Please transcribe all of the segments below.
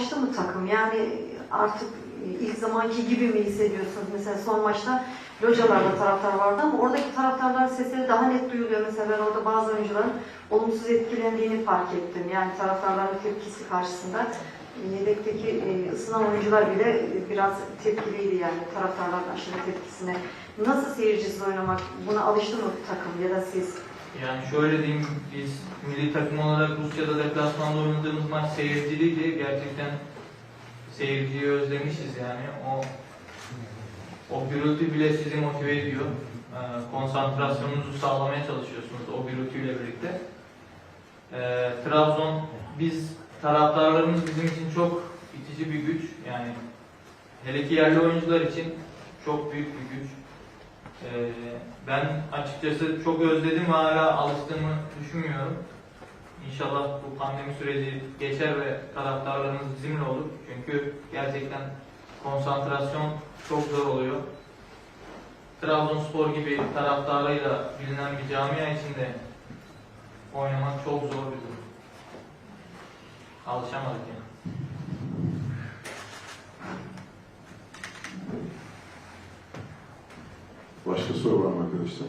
alıştı mı takım? Yani artık ilk zamanki gibi mi hissediyorsunuz? Mesela son maçta localarda taraftar vardı ama oradaki taraftarlar sesleri daha net duyuluyor. Mesela ben orada bazı oyuncuların olumsuz etkilendiğini fark ettim. Yani taraftarların tepkisi karşısında yedekteki e, ısınan oyuncular bile biraz tepkiliydi yani taraftarların aşırı tepkisine. Nasıl seyircisiz oynamak? Buna alıştı mı takım ya da siz? Yani şöyle diyeyim, biz milli takım olarak Rusya'da deplasmanda oynadığımız maç seyirciliydi. Gerçekten seyirciyi özlemişiz yani. O o gürültü bile sizi motive ediyor. Ee, konsantrasyonunuzu sağlamaya çalışıyorsunuz o gürültüyle birlikte. Ee, Trabzon, biz taraftarlarımız bizim için çok itici bir güç. Yani hele ki yerli oyuncular için çok büyük bir güç. Ee, ben açıkçası çok özledim ve hala alıştığımı düşünmüyorum. İnşallah bu pandemi süreci geçer ve taraftarlarımız bizimle olur. Çünkü gerçekten konsantrasyon çok zor oluyor. Trabzonspor gibi taraftarıyla bilinen bir camia içinde oynamak çok zor bir durum. Alışamadık yani. Başka soru var mı arkadaşlar?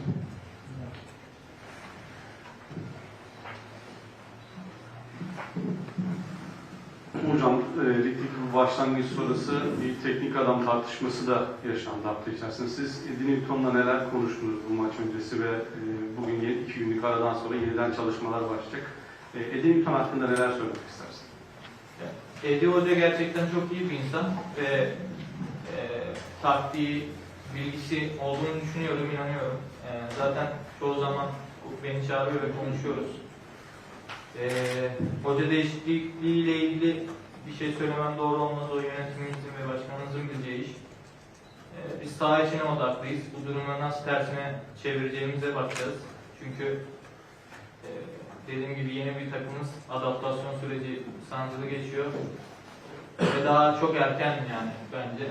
Hocam, e, bu başlangıç sonrası bir teknik adam tartışması da yaşandı hafta içerisinde. Siz Edinington'la neler konuştunuz bu maç öncesi ve e, bugün iki günlük aradan sonra yeniden çalışmalar başlayacak. E, Edinington hakkında neler söylemek istersiniz? Edi Hoca gerçekten çok iyi bir insan ve e, taktiği, bilgisi olduğunu düşünüyorum, inanıyorum. E, zaten çoğu zaman beni çağırıyor ve konuşuyoruz. E, hoca değişikliğiyle ilgili bir şey söylemem doğru olmaz. O yönetiminizin ve başkanınızın bileceği iş. E, biz saha içine odaklıyız. Bu durumu nasıl tersine çevireceğimize bakacağız. Çünkü e, dediğim gibi yeni bir takımız adaptasyon süreci sancılı geçiyor. Ve daha çok erken yani bence.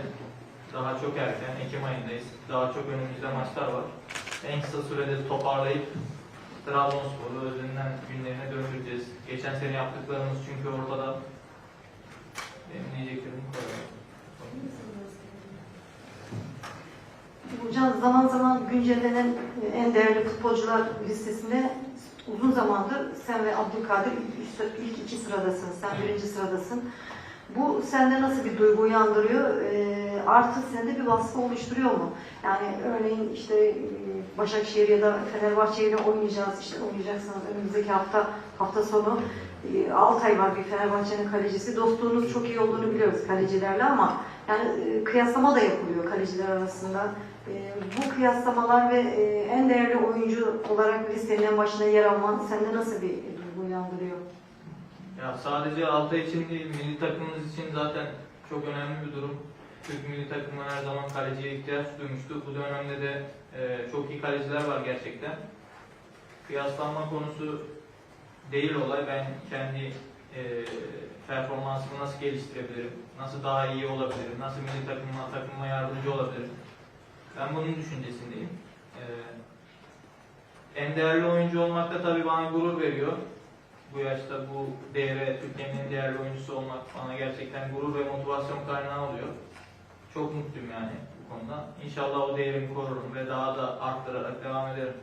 Daha çok erken. Ekim ayındayız. Daha çok önümüzde maçlar var. En kısa sürede toparlayıp Trabzonspor'u özünden günlerine döndüreceğiz. Geçen sene yaptıklarımız çünkü ortada. Benim diyeceklerim bu kadar. Hocam zaman zaman güncellenen en değerli futbolcular listesinde uzun zamandır sen ve Abdülkadir ilk, ilk iki sıradasın. Sen birinci sıradasın. Bu sende nasıl bir duygu uyandırıyor? Ee, artı sende bir baskı oluşturuyor mu? Yani örneğin işte e, Başakşehir ya da Fenerbahçe ile oynayacağız. işte oynayacaksınız önümüzdeki hafta hafta sonu. E, Altay var bir Fenerbahçe'nin kalecisi. Dostluğunuz çok iyi olduğunu biliyoruz kalecilerle ama yani e, kıyaslama da yapılıyor kaleciler arasında. E, bu kıyaslamalar ve e, en değerli oyuncu olarak listenin en başına yer alman sende nasıl bir duygu uyandırıyor? Ya sadece Altay için değil, milli takımımız için zaten çok önemli bir durum. Türk milli takımı her zaman kaleciye ihtiyaç duymuştu. Bu dönemde de e, çok iyi kaleciler var gerçekten. Kıyaslanma konusu değil olay. Ben kendi e, performansımı nasıl geliştirebilirim, nasıl daha iyi olabilirim, nasıl milli takımıma, takımıma yardımcı olabilirim. Ben bunun düşüncesindeyim. E, en değerli oyuncu olmak da tabii bana gurur veriyor bu yaşta bu değere, Türkiye'nin en değerli oyuncusu olmak bana gerçekten gurur ve motivasyon kaynağı oluyor. Çok mutluyum yani bu konuda. İnşallah o değerimi korurum ve daha da arttırarak devam ederim.